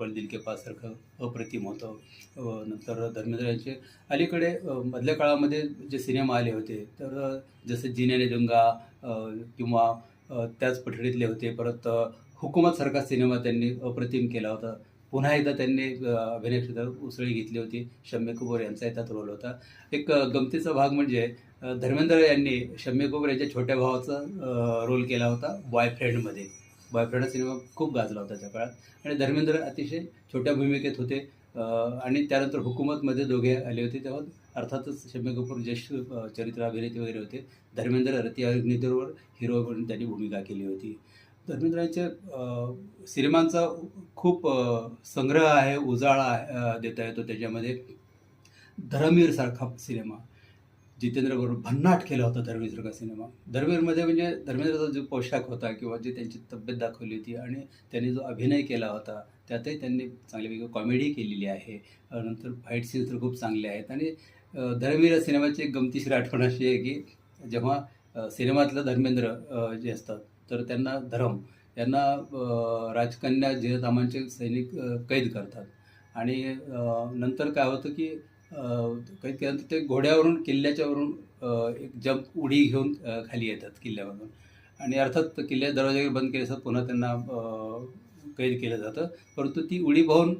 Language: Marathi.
पण दिल के पास सारखं अप्रतिम होतं हो। नंतर धर्मेंद्र यांचे अलीकडे मधल्या काळामध्ये जे सिनेमा आले होते तर जसे जसं जिन्याने जंगा किंवा त्याच पठडीतले होते परत अ, हुकूमतसारखा सिनेमा त्यांनी अप्रतिम केला होता. पुन्हा एकदा त्यांनी अ, अभिनय क्षेत्रात उसळी घेतली होती. शम्य कपूर यांचा त्यात रोल होता. एक गमतीचा भाग म्हणजे धर्मेंद्र यांनी शम्य कपूर यांच्या छोट्या भावाचा रोल केला होता बॉयफ्रेंडमध्ये. बॉयफ्रेंड सिनेमा खूप गाजला होता त्या काळात. आणि धर्मेंद्र अतिशय छोट्या भूमिकेत होते. आणि त्यानंतर हुकूमतमध्ये दोघे आले होते. तेव्हा अर्थातच शम्मी कपूर ज्येष्ठ चरित्र अभिनेते वगैरे होते. धर्मेंद्र रती अग्निधरवर हिरो म्हणून त्यांनी भूमिका केली होती. धर्मेंद्रांच्या सिनेमांचा खूप संग्रह आहे उजाळा देता येतो त्याच्यामध्ये. धर्मवीरसारखा सिनेमा. जितेंद्र बरोबर भन्नाट केला होता धर्मवीरसारखा सिनेमा. धर्मेंद्रमध्ये म्हणजे धर्मेंद्रचा जो पोशाख होता किंवा जी त्यांची तब्येत दाखवली होती आणि त्यांनी जो अभिनय केला होता त्यातही त्यांनी चांगली कॉमेडी केलेली आहे. नंतर फाईट सीन्स तर खूप चांगले आहेत आणि अ, धर्मवीर सिनेमाची एक गमतीशीर आठवण अशी आहे की जेव्हा सिनेमातलं धर्मेंद्र जे असतात तर त्यांना धर्म यांना राजकन्या जिजातामांचे सैनिक कैद करतात. आणि नंतर काय होतं की कैद केल्यानंतर ते घोड्यावरून किल्ल्याच्यावरून एक जंप उडी घेऊन खाली येतात किल्ल्यावरून आणि अर्थात किल्ल्या दरवाजे बंद केले असतात पुन्हा त्यांना कैद केलं जातं. परंतु ती उडी पाहून